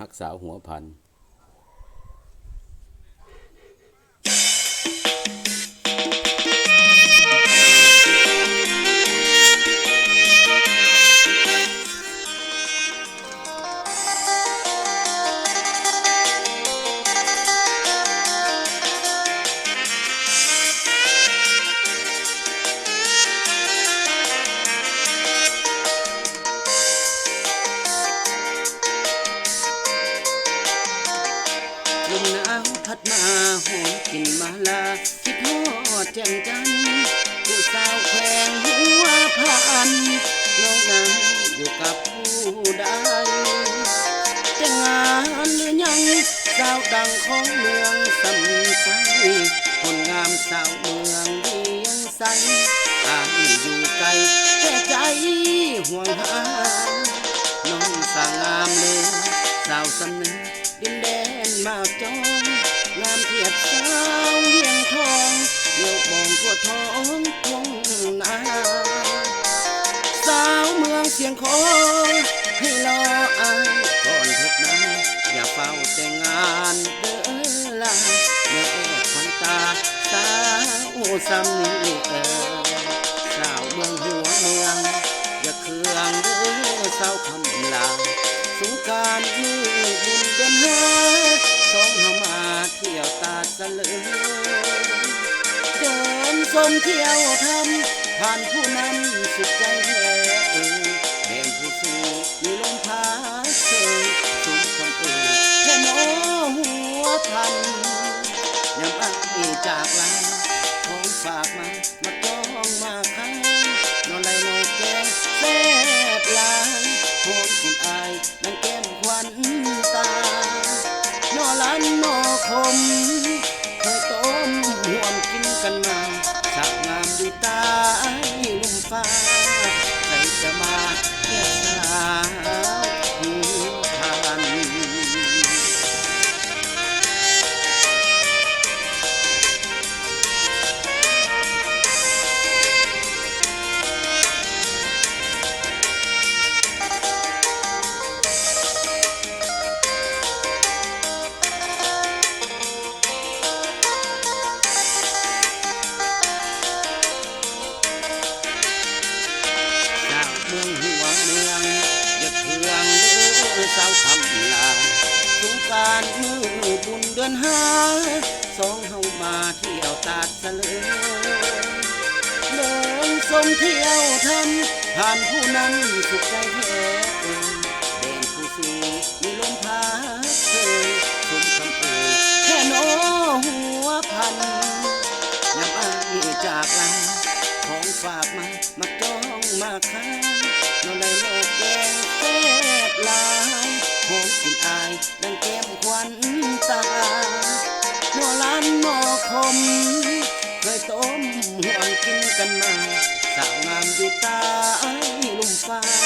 ฮักษาหัวพันล มาหอมกลิ่นมาลา คิดฮอดแจ่มจันทร์ผู้สาวแขวงหัวพันน้องนั้นอยู่กับผู้ใดแต่งานหรือยังสาวดังของเมืองสำไสคนงามสาวเมืองเวียงใสอายอยู่ไกลแต่ใจห่วงหาน้องสางงามเลยสาวสำนึกดินแดนมากจองียบสาวเวียงทองเลี้ยวมองทั่วท้องทุ่งนาสาวเมืองเสียงคองให้รออายก่อนเถิดนะอย่าเฝ้าแต่งานเด้อลาแม่พันตาสาวสำนีเออสาวเมืองหัวเมือง อย่าเครื่องเด้อสาวคำลาสงการมือ สะเลือเดินชมเที่ยวทำผ่านผู้นำสุดใจแท้เอ่ยแห่งผู้สู้มีลมพาเชยสุมคำเอ่ยแค่น้อหัวพันยังอ้ายจากลาของฝากมามาจองมาค้างนอนไรนอนแกงแซ่บลายหอมกลิ่นอายนั่งแก้มควัน กันมาสักงามอยู่ตาารมือบุญเดือนห้าสองเฮามาเที่ยวตาดสะเลือเดินชมเที่ยวทำผ่านผู้นั้นสุขใจแท้เอ่ยเด่นผู้สูมีลมพาเชยสมคำเอ่ยแค่น้อหัวพันยังอ้ายจากลาของฝากมามาจองมาค้างนอนในโลกแกงแซ่ กันมาสาวงามอยู่ใต้ลุ่มฟ้า